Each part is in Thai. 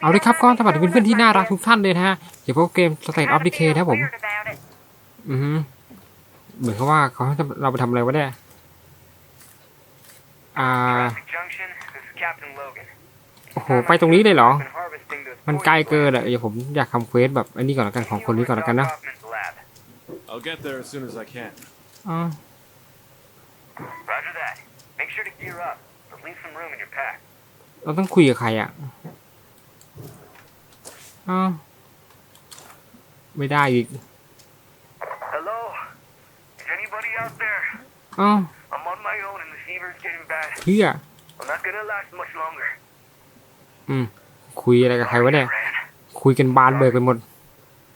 เอาเลยครับก็สวัสดีเพื่อนๆที่น่ารักทุกท่านเลยนะฮะเกี่ยวกับเกม State of Decay นะครับผม อือฮึเหมือนกับว่าเขาให้เราไปทำอะไรวะเนี่ยอ่า Junction, this is Captain Logan. โอ้โหไปตรงนี้เลยเหรอ Been harvesting those มันไกลเกินอะเดี๋ยวผมอยากทำเควสแบบอันนี้ก่อนละกันของคนนี้ก่อนละกันนะ Hoffman's lab. I'll get there as soon as I can. อ๋อ Roger that. Make sure to gear up, but leave some room in your pack. เราต้องคุยกับใครอะ อ๋อไม่ได้อีก Hello? Is anybody out there? อ๋อ I'm on my own and the fever's getting bad. เพื่อ I'm not gonna last much longer. อืม คุยอะไรกับใครวะเนี่ย Ran. คุยกันบานเบิกไปหมด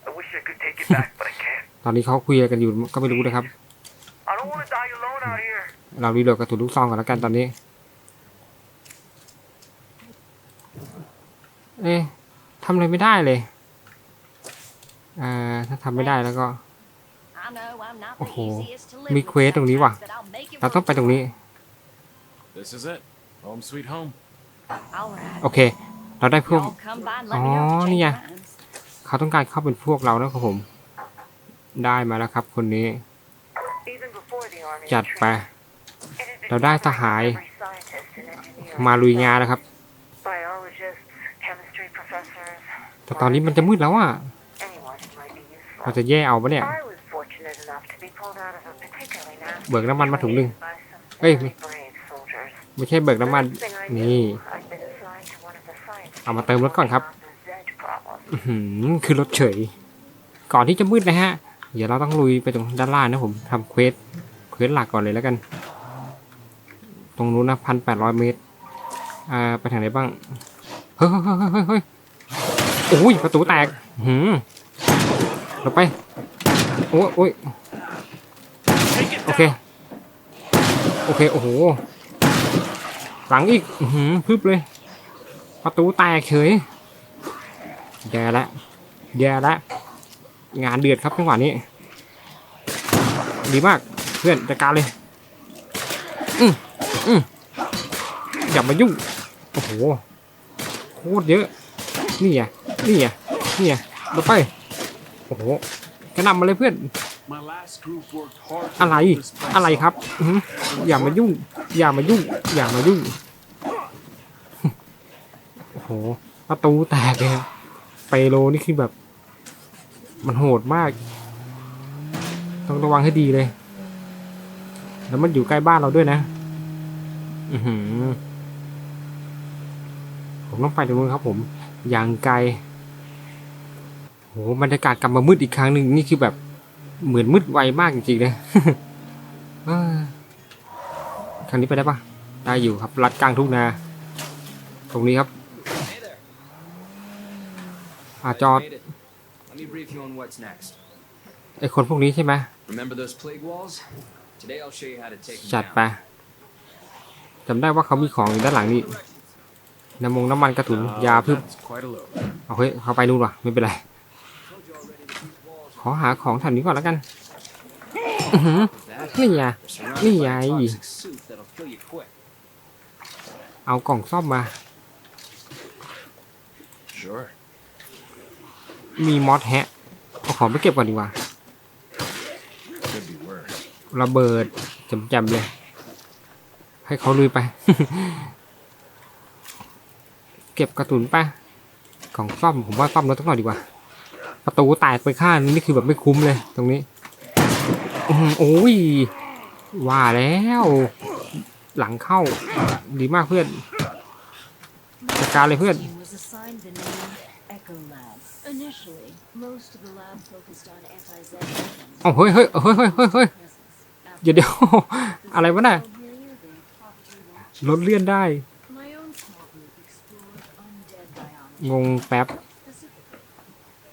I wish I could take it back, but I can't. ตอนนี้เขาคุยอะไรกันอยู่ก็ไม่รู้นะครับ I don't want to die alone out here. เรารีโหลดกระสุนลูกซองก่อนแล้วกันตอนนี้ เอ๊ะ ทำอะไรไม่ได้เลยอ่าถ้าทำไม่ได้แล้วก็ โอ้โห มีมีเควเควสสตตรรงงนี้นี้ว่ะว่ะเราเราต้ต้อองงไปไปตรงนี้ This is it. Home sweet home. โอเค เราได้พวก อ๋อ นี่นี่ไงไงเขาต้องการเข้าเป็นพวกเรานะครับผม ได้มาแล้วครับ คนนี้ Even before the army จัดไป it had been เราได้ทหาร every scientist and engineer, มาลุยงานนะครับ แต่ตอนนี้มันจะมืดแล้วอะเราจะแย่เอาปะเนี่ย เบิกน้ำมันมาถุงหนึ่งเอ้ยไม่ใช่เบิกน้ำมัน นี่ เอามาเติมรถก่อนครับคือรถเฉย ก่อนที่จะมืดนะฮะ เดี๋ยวเราต้องลุยไปตรงด้านล่างนะผมทำเควส เควสหลักก่อนเลยแล้วกัน ตรงนู้นนะพันแปดร้อยเมตร อ่า ไปทางไหนบ้าง เฮ้ยเฮ้ยเฮ้ยเฮ้ย โอ้ยประตูแตกหืมเราไป โอ้ยโอ้ยโอเค โอเค โอ้โห หลังอีกหือพึบเลย ประตูแตกเฉยแย่ละแย่ละ งานเดือดครับจังหวะนี้ ดีมาก เพื่อนจัดการเลย อืมอืมอย่ามายุ่ง โอ้โห โคตรเยอะ นี่ไง นี่ไงนี่ไงเราไป โอ้โหกระหนำมาเลยเพื่อน My last group worked hard. to อะไร build this place อะไรครับ up. อื้อหืออย่ามายุ่ง อย่ามายุ่ง อย่ามายุ่ง โอ้โห ประตูแตกเลยครับเปโลนี่คือแบบ มันโหดมาก ต้องระวังให้ดีเลย แล้วมันอยู่ใกล้บ้านเราด้วยนะ อือหือ ผมต้องไปตรงนู้นครับผม อย่างไกล โหบรรยากาศกลับมามืดอีกครั้งหนึ่งนี่คือแบบเหมือนมืดไวมากจริงๆนะเออทางนี้ไปได้ปะได้อยู่ครับลัดกลางทุ่งนา ตรงนี้ครับอาจอดไอคนพวกนี้ใช่ไหมจัดไปจำได้ว่าเขามีของอยู่ด้านหลังนี่น้ำมงน้ำมันกระถุนยาพึบ that's quite a load. เอาเฮ้ยเขาไปนู่นว่ะไม่เป็นไร อหาของแถวนี้ก่อนแล้วกันอื้อหือ That นี่ไง you're surrounded นี่ by ไง a toxic suit that'll kill you quick. เอากล่องซ่อมมา Sure. มีมอสแฮะเอาของไปเก็บก่อนดีกว่า Could be worse. ระเบิดจำๆเลย ให้เขาลุยไป เก็บกระสุนไปกล่องซ่อมผมว่าซ่อมรถสักหน่อยดีกว่า ประตูแตกไปข้างนี้นี่คือแบบไม่คุ้มเลยตรงนี้โอ้ยว่าแล้ว หลังเข้า ดีมากเพื่อนจัดการเลยเพื่อน เอาเฮ้ยเฮ้ยเฮ้ยเฮ้ยเฮ้ยเดี๋ยวเดี๋ยวอะไรวะน่ะลดเลื่อนได้ งงแป๊บ specifically.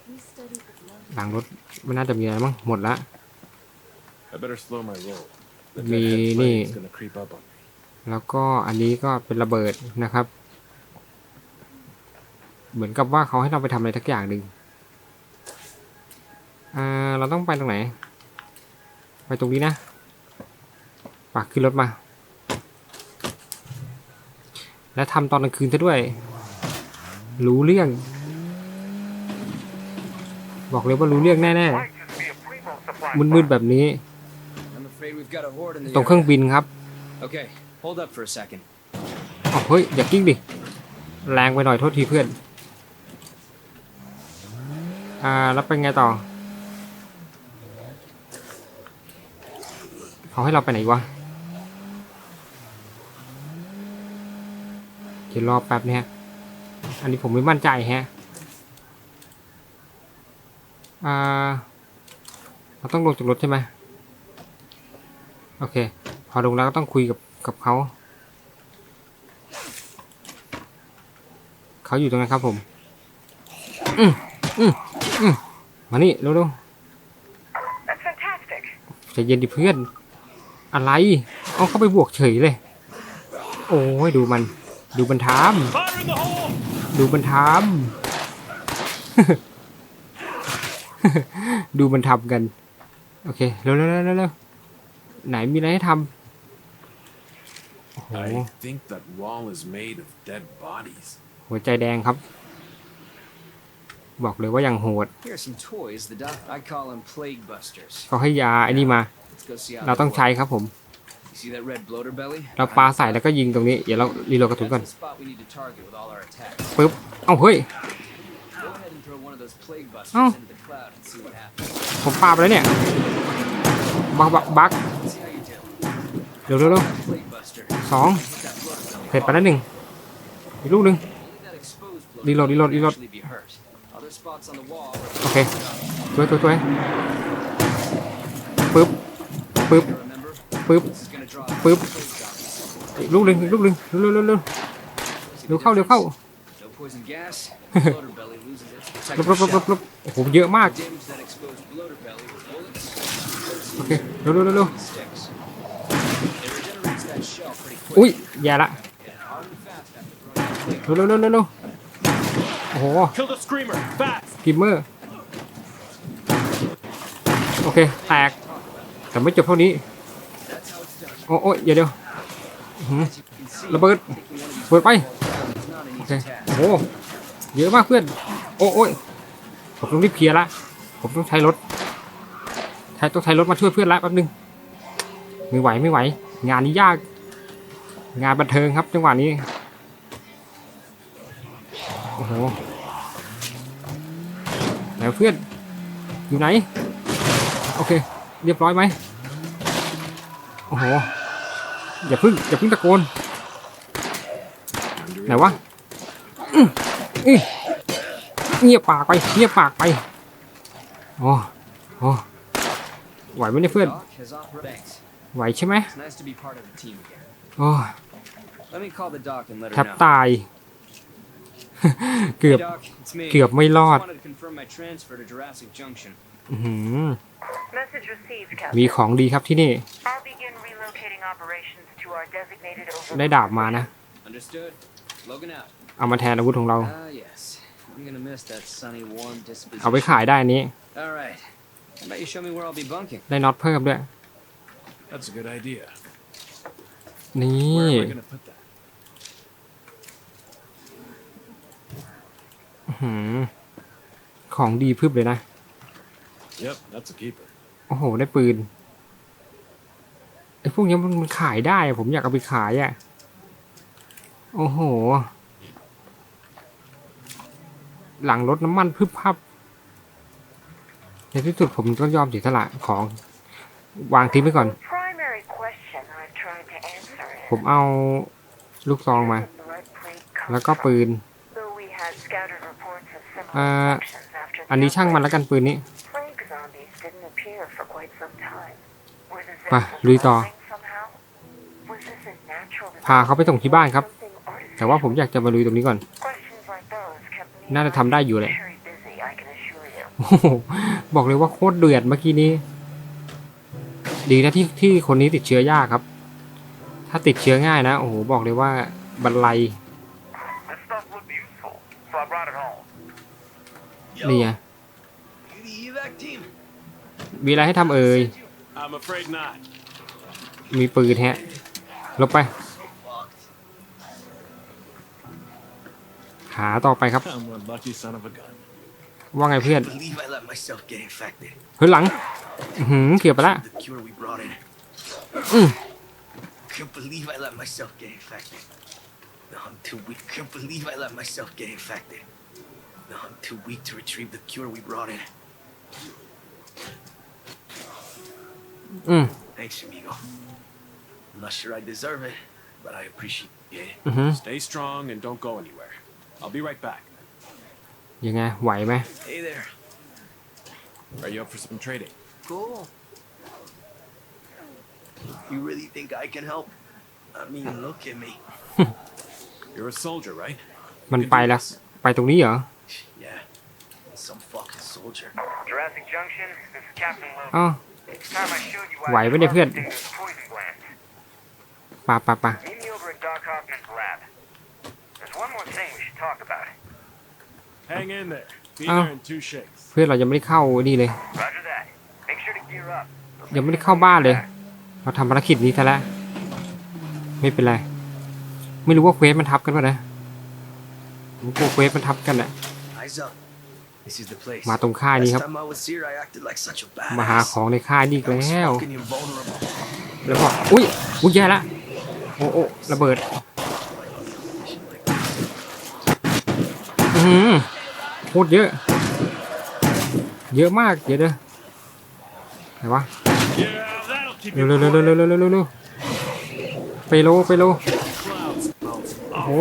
We studied the blood หลังรถไม่น่าจะมีอะไรมั้งหมดละ I better slow my roll. The Me deadhead ni. plague's gonna creep up on me. แล้วก็อันนี้ก็เป็นระเบิดนะครับ เหมือนกับว่าเขาให้เราไปทำอะไรทักอย่างหนึ่งอ่าเราต้องไปตรงไหน ไปตรงนี้นะปากขึ้นรถมา และทำตอนกลางคืนซะด้วย รู้เรื่อง บอกเลยว่ารู้เรื่องแน่ Might just be a primo supply ๆมืดๆแบบนี้ I'm afraid we've got a horde in the ตรงเครื่อง area. บินครับ Okay, hold up for a second. อ๋อเฮ้ย อย่ากิ้งดิ แรงไปหน่อยโทษทีเพื่อน อ่า แล้วเป็นไงต่อ เขาให้เราไปไหนวะเดี๋ยวรอแป๊บเนี่ยอันนี้ผมไม่มั่นใจแฮะ อ่าเราต้องลงจากรถใช่ไหมโอเค พอลงแล้วก็ต้องคุยกับกับเขา เขาอยู่ตรงนั้นครับผม อืมอืมอืมมานี่เร็ว That's fantastic. ๆใจเย็นดิเพื่อน อะไร เอาเข้าไปบวกเฉยเลย โอ้ยดูมัน ดูมันทำดูมันทำ ดูมันทำกัน โอเค เร็วๆๆๆๆไหนมีอะไรให้ทำโอ้โห I think that wall is made of dead bodies. หัวใจแดงครับ บอกเลยว่าอย่างโหด Here are some toys. The doc I call them plague busters. เขาให้ยาไอ้นี่มา Let's go see how เรา they ต้อง work. ใช้ครับผม You see that red bloater belly? เราปาใส่แล้วก็ยิงตรงนี้ เดี๋ยวเรารีโหลดกระสุน That's ก่อน the spot we need to target with all our attacks. ปึ๊บ เอ้าเฮ้ย เอ้าผมปาไปแล้วเนี่ยบักบักบักเร็วเร็วเร็วสองเผ็ดไปแล้วหนึ่งอีกลูกหนึ่งรีโหลดรีโหลดรีโหลดโอเคช่วยช่วยช่วยปึ๊บปึ๊บปึ๊บปึ๊บอีกลูกหนึ่งอีกลูกหนึ่งเร็วเร็วเร็วเร็วเข้าเร็วเข้า ลบ protective ลบลบลบ shell. ลบโอ้โหเยอะมาก Damage that exposed bloater belly with bullets. โอเคเร็วเร็วเร็วเร็ว Sticks. It regenerates that shell pretty quick. อุ้ยแย่ละ Hard and fast after throwing that plague เร็วเร็วเร็วเร็วเร็วโอ้โห Kill the screamer, fast! กิมเมอร์ โอเค แตก แต่ไม่จบเท่านี้ That's how it's done. โอ้โอ้ยเดี๋ยวเดี๋ยวอื้อหือ As you can see, ระเบิด taking one of these เปิดไป is not an โอเค easy task. โอ้โหเยอะมากเพื่อน โอ้โอ้ยผมต้องรีบเคลียร์ละ ผมต้องใช้รถใช้ต้องใช้รถมาช่วยเพื่อนละแป๊บนึง ไม่ไหวไม่ไหว งานนี้ยาก งานบันเทิงครับจังหวะนี้ โอ้โหแล้วเพื่อน อยู่ไหน โอเค เรียบร้อยไหมโอ้โห อย่าพึ่งอย่าพึ่งตะโกน ไหนวะอืออือ เงียบปากไปเงียบปากไปโอ้โอ้ไหวไหมเนี่ยเพื่อน Doc has opera- Thanks. ไหวใช่ไหม It's nice to be part of the team again. โอ้ Let me call the doc and let แท her บ know. ตาย เกือบ Hey, Doc, it's me. เกือบไม่รอด Just wanted to confirm my transfer to Jurassic Junction. อื้อหือ Message received, มี Captain. ของดีครับที่นี่ I'll begin relocating operations to our designated ได้ overload. ดาบมานะ Understood? Logan out. เอามาแทนอาวุธของเรา Ah, yes. I'm gonna miss that sunny, warm เอาไป disposition. ขายได้อันนี้ All right. How about you show me where I'll be bunking? ได้น็อตเพิ่มด้วย That's a good idea. นี่ Where am I gonna put that? อื้อหือของดีพึบเลยนะ Yep, that's a keeper. โอ้โห ได้ปืนไอ้พวกนี้มันมันขายได้อะผมอยากเอาไปขายอะ โอ้โห หลังรถน้ำมันพึบพับในที่สุดผมต้องยอมเสียสละของวางทิ้งไว้ก่อน The primary question I've tried to answer ผม is เอาลูกซองมา where the blood plague comes แล้วก็ from. ปืน Though we had scattered reports of similar เอ่อ infections after the อันนี้ช่างมัน outbreak, แล้วกันปืนนี้ plague zombies didn't appear for quite some time. Were the ไป victims ลุยต่อ cloning somehow? Was this a natural พาเขาไปส่งที่บ้านครับ something แต่ว่าผมอยากจะมาลุยตรงนี้ก่อน Questions like those kept me น่าจะทำได้อยู่แหละ very busy, I can assure you. โอ้โหบอกเลยว่าโคตรเดือดเมื่อกี้นี้ ดีนะที่ที่คนนี้ติดเชื้อยากครับ ถ้าติดเชื้อง่ายนะ โอ้โห บอกเลยว่าบรรลัย This stuff looked useful, so I brought it home. นี่ไง You the evac team? มีอะไรให้ทำเอ่ย I'm afraid not. มีปืนแฮะลบไป หาต่อไปครับ I'm one lucky son of a gun. ว่าไงเพื่อน believe I let myself get infected. เฮ้ยหลังอื้อหืมเกือบไปละ The cure we brought in. Mm. Can't believe I let myself get infected. No, I'm too weak. Can't believe I let myself get infected. No, I'm too weak to retrieve the cure we brought in. อืม Thanks, amigo. I'm not sure I deserve it, but I appreciate it. อือหือ Stay strong and don't go anywhere. I'll be right back. ยังไงไหวไหม Hey there. Are you up for some trading? Cool. You really think I can help? I mean, look at me. You're a soldier, right? มันไปแล้วไปตรงนี้เหรอ Yeah. Some fucking soldier. Jurassic Junction, this is Captain Logan. อ้าว It's time I showed you why Why, I when they trust put- Data's poison glands. ปะปะปะ Meet me over at Doc Hoffman's lab. There's one more thing we should talk about. Hang in there. Be Oh. there in two shakes. เพื่อนเรายังไม่ได้เข้านี่เลย Roger that. Make sure to gear up. ยังไม่ได้เข้าบ้านเลย เราทำภารกิจนี้ซะแล้วไม่เป็นไร ไม่รู้ว่าเควสมันทับกันป่ะนะผมกลัวเควสมันทับกันอะ Eyes up. This is the place. มาตรงค่ายนี้ Last ครับ time I was here, I acted like such a badass. มาหาของในค่ายนี่อีก I was แล้ว fucking invulnerable. แล้วก็อุ้ยอุ้ยแย่ละโอ้โอ้ระเบิด อือหือ โคตรเยอะ เยอะมาก เดี๋ยวเด้อไหนวะ เร็วเร็วเร็วเร็วเร็วเร็วไปโลไปโลโอ้โห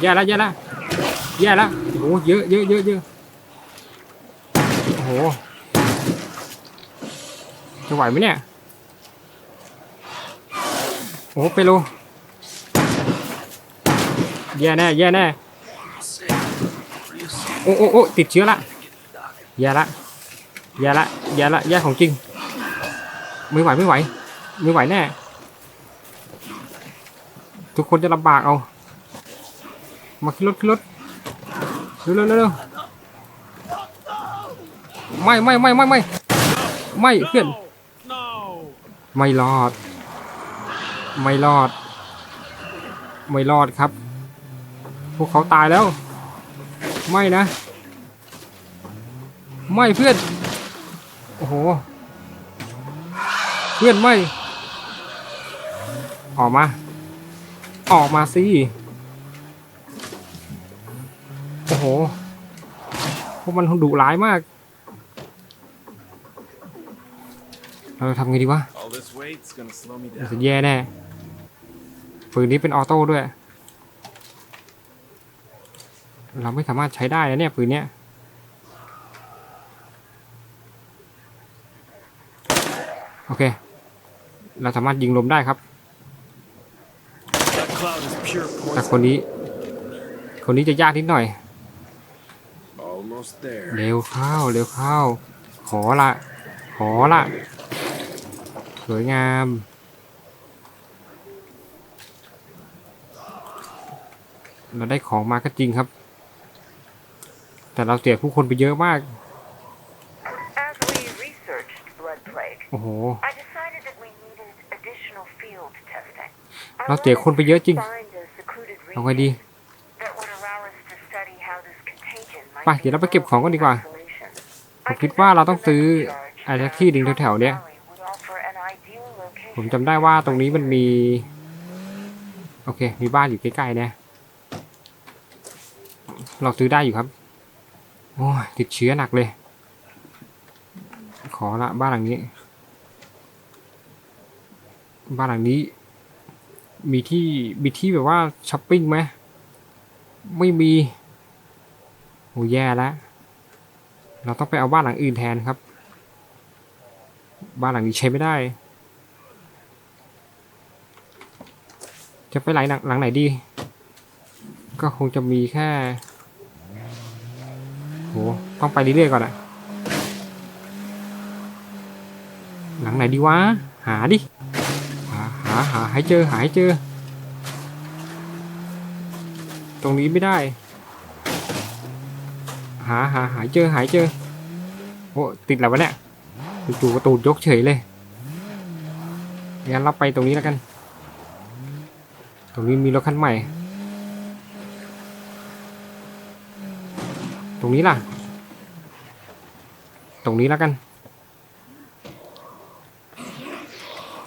แย่ละแย่ละแย่ละโอ้โหเยอะเยอะเยอะเยอะโอ้โห จะไหวไหมเนี่ย โอ้โหไปโลแย่แน่แย่แน่ โอ้โอ้โอ้ติดเชื้อละ Doc. แย่ละย่ละย่ละย่ของจริง ไม่ไหวไม่ไหว ไม่ไหวแน่ ทุกคนจะลำบากเอา มาขึ้นรถขึ้นรถเร็วเร็วเร็วไม่ไม่ไม่ไม่ไม่ไม่เพื่อนไม่รอด ไม่รอด ไม่รอดครับ พวกเขาตายแล้ว ไม่นะ ไม่เพื่อน โอ้โห เพื่อนไม่ ออกมา ออกมาสิโอ้โหพวกมันดุร้ายมาก เราจะทำไงดีวะ All this weight's gonna slow me จะ down. แย่แน่ปืนนี้เป็นออโต้ด้วย เราไม่สามารถใช้ได้นะเนี่ยปืนเนี้ยโอเค เราสามารถยิงลมได้ครับ แต่คนนี้ คนนี้จะยากนิดหน่อย เร็วเข้า เร็วเข้า ขอละ ขอละ สวยงามเราได้ของมาก็จริงครับ แต่เราเสียผู้คนไปเยอะมาก As we researched blood plague, โอ้โห I decided that we needed additional field testing. I เราเสียคนไปเยอะจริง wanted to find a secluded เอาไงดี region that would allow us to study how this contagion might ไป be เดี๋ยวเราไปเก็บของกันดีกว่า isolation. ผมคิดว่าเราต้องซื้ออะไรสักที่หนึ่งแถวๆเนี้ย would offer an ideal location ผมจำได้ว่าตรงนี้มันมี โอเค มีบ้านอยู่ใกล้ๆเนี่ยเราซื้อได้อยู่ครับ โอ้ยติดเชื้อหนักเลย ขอละบ้านหลังนี้ บ้านหลังนี้ มีที่มีที่แบบว่าช้อปปิ้งไหมไม่มีโอ้แย่แล้วเราต้องไปเอาบ้านหลังอื่นแทนครับ บ้านหลังนี้ใช้ไม่ได้ จะไปไหนหลังหลังไหนดี ก็คงจะมีแค่ โหต้องไปเรื่อยๆก่อนอะหลังไหนดีวะ หาดิ หาหาหาให้เจอหาให้เจอ ตรงนี้ไม่ได้ หาหาหาเจอหาให้เจอ โอ้ติดแล้ววะเนี่ยจู่ๆประตูยกเฉยเลยงั้นเราไปตรงนี้แล้วกัน ตรงนี้มีรถคันใหม่ ตรงนี้ล่ะ ตรงนี้แล้วกัน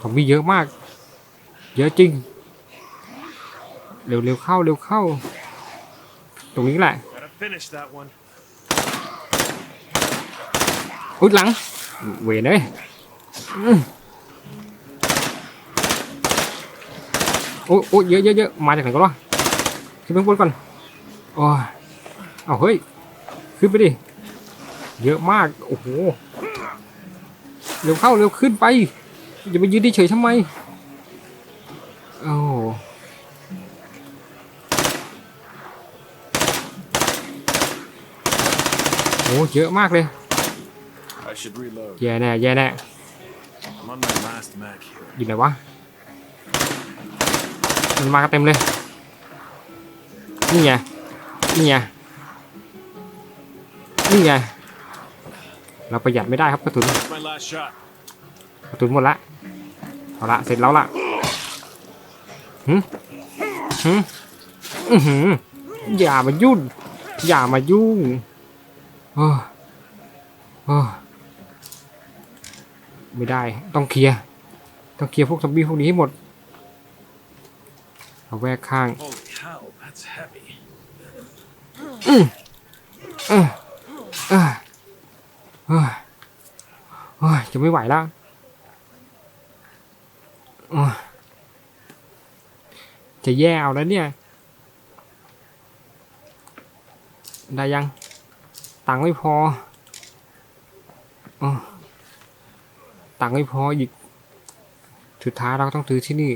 ผมมีเยอะมาก เยอะจริง เร็วเร็วเข้าเร็วเข้า ตรงนี้แหละ Gotta finish that one. อุ้ยหลัง เวรเลยอืมโอ้ยโอ้ยเยอะเยอะเยอะมาจากไหนกันวะขึ้นไปข้างบนก่อนโอ้ยเอาเฮ้ย ขึ้นไปดิ เยอะมาก โอ้โห เร็วเข้าเร็วขึ้นไป อย่าไปยืนเฉยๆทำไมโอ้โหโอ้เยอะมากเลย I should reload. แย่แน่แย่แน่ I'm on my last mag here. อยู่ไหนวะ มันมากันเต็มเลย นี่ไง นี่ไง นี่ไง เราประหยัดไม่ได้ครับกระสุน That's my last shot. กระสุนหมดละเอาละเสร็จแล้วล่ะหืมหืมอื้อหืออย่ามายุ่งอย่ามายุ่งโอ้โอ้ไม่ได้ต้องเคลียร์ต้องเคลียร์พวกซอมบี้พวกนี้ให้หมดเอาแวกข้าง Holy hell, that's heavy. เออ เออเออเออจะไม่ไหวแล้วโอ้ยจะแย่เอาแล้วเนี่ย ได้ยัง ตังค์ไม่พอออตังค์ไม่พออีก สุดท้ายเราก็ต้องซื้อที่นี่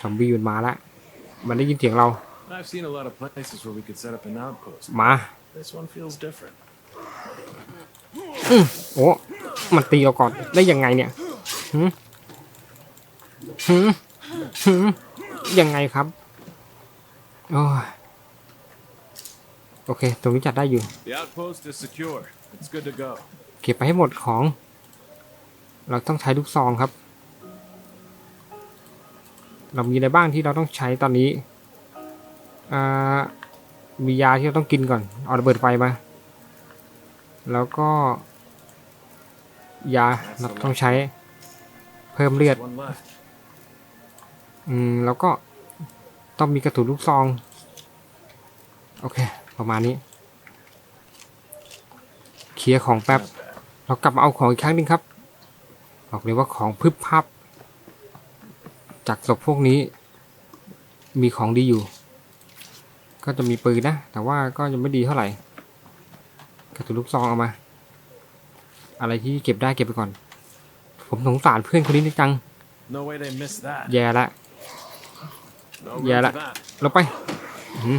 ซอมบี้มันมาแล้ว มันได้ยินเสียงเรา I've seen a lot of places where we could set up an outpost. มา This one feels different. โอ้มันตีเราก่อนได้ยังไงเนี่ยหืมหืมหืมยังไงครับโอ้ยโอเค ตรงนี้จัดได้อยู่ The outpost is secure. It's good to go. เก็บไปให้หมดของ เราต้องใช้ลูกซองครับ เรามีอะไรบ้างที่เราต้องใช้ตอนนี้อ่า มียาที่เราต้องกินก่อน เอาระเบิดไฟมา แล้วก็ ยาเราต้องใช้ เพิ่มเลือด อืม แล้วก็ต้องมีกระสุนลูกซอง โอเค ประมาณนี้ เคลียร์ของแป๊บ เรากลับมาเอาของอีกครั้งหนึงครับ บอกเลยว่าของพึบพับ จากศพพวกนี้ มีของดีอยู่ ก็จะมีปืนนะ แต่ว่าก็ยังไม่ดีเท่าไหร่กระสุนลูกซองเอามา อะไรที่เก็บได้เก็บไปก่อน ผมสงสารเพื่อนคนนี้นิดจัง No way they missed that. แย่ละ No Yeah, room that- for that. ลงไปอื้อหือ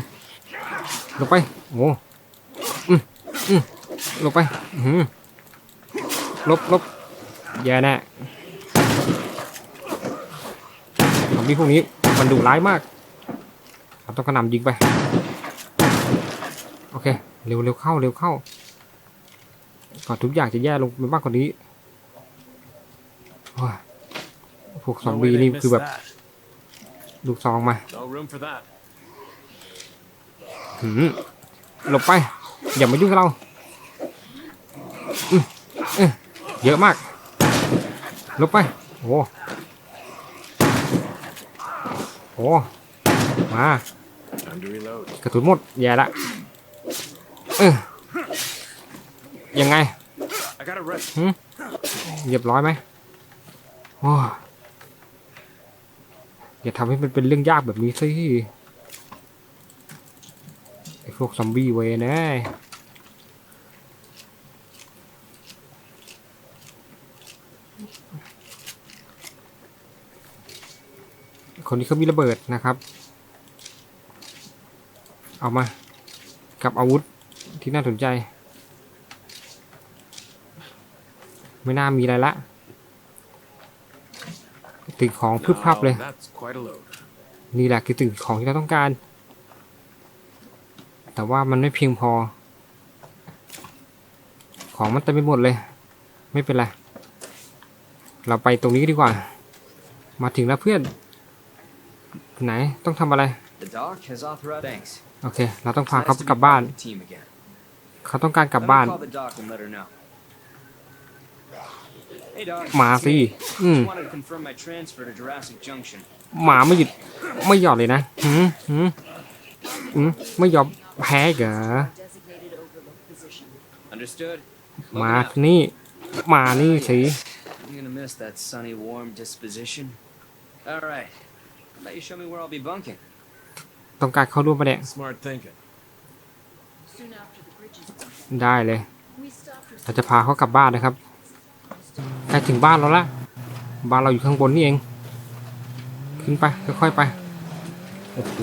ลงไป โอ้อืมอืมลงไปอื้อหือลบลบแย่แน่ซอมบี้พวกนี้มันดุร้ายมากเราต้องกระหน่ำยิงไปโอเค เร็วเร็วเข้าเร็วเข้า ก่อนทุกอย่างจะแย่ลงไปมากกว่านี้โอ้ยพวกซอม No บี้ way นี่ they คือ missed แบบ that. ลูกซองมา No room for that. หืมหลบไป อย่ามายุ่งกับเราอืมเอ้ยเยอะมากหลบไป โอ้โห มา Time to reload. กระสุนหมดแย่ละ เออยังไง I got a rest. เรียบร้อยไหมโอ้อย่าทำให้มันเป็นเรื่องยากแบบนี้สิไอ้พวกซอมบี้เวนะคนนี้เขามีระเบิดนะครับ เอามา กับอาวุธ ที่น่าสนใจ ไม่น่ามีอะไรละตึงของพึบพับเลย Now, That's quite a load. นี่แหละคือสิ่งของที่เราต้องการ แต่ว่ามันไม่เพียงพอ ของมันเต็มไปหมดเลย ไม่เป็นไร เราไปตรงนี้ดีกว่า มาถึงแล้วเพื่อน ไหนต้องทำอะไร The doc has authorized. Thanks. โอเค เราต้องพา Nice เขา to be กลับบ้าน เขาต้องการกลับ Let me บ้าน call the doc and let her know. Hey, doc. มาสิ อืม Just wanted to confirm my transfer to Jurassic Junction. หมาไม่หยุดไม่หยอดเลยนะหืมหืมหืมไม่ยอมแพ้เหรอ Designated overlook position. Understood? มา Looking out. นี่ มานี่สิ I'm gonna miss that sunny, warm disposition. All right. How about you show me where I'll be bunking? ต้องการเข้าร่วมประเด็น Smart thinking. ได้เลย we stopped for เราจะพาเขากลับบ้านนะครับใกล้ถึงบ้านเราละบ้านเราอยู่ข้างบนนี่เอง ขึ้นไปค่อยๆไปโอ้โห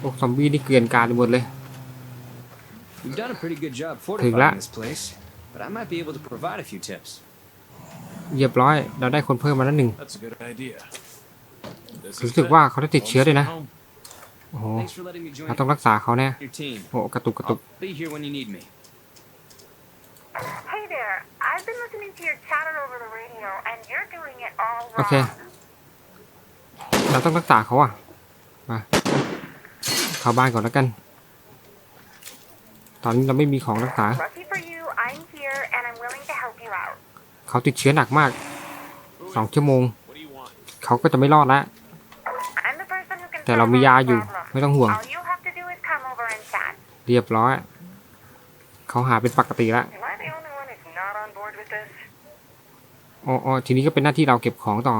พวกซอมบี้นี่เกลื่อนกลาดไปหมดเลย We've done a pretty good job Thử fortifying lạ. this place, but I might be able to provide a few tips. เรียบร้อยเราได้คนเพิ่มมาแล้วหนึ่ง That's a good idea. This is รู้สึก good. ว่าเขาได้ติดเชื้อด้วยนะ Home. โอ้โห Thanks for letting me join เราต้องรักษาเขาแน่ your team. โอ้กระตุกกระตุก I'll be here when you need me. Hey there, I've been listening to your chatter over the radio, and you're doing it all wrong. โอเค เราต้องรักษาเขาอะ มา เข้าบ้านก่อนแล้วกัน ตอนนี้เราไม่มีของรักษา Lucky for you, I'm here, and I'm willing to help you out. เขาติดเชื้อหนักมาก สองชั่วโมง What do you want? เขาก็จะไม่รอดแล้ว I'm the person who can แต่เรามียาอยู่ ไม่ต้องห่วง All you have to do is come over and chat. เรียบร้อย เขาหาเป็นปกติแล้ว Am I the only one who's not on board with this? อ๋ออ๋อทีนี้ก็เป็นหน้าที่เราเก็บของต่อ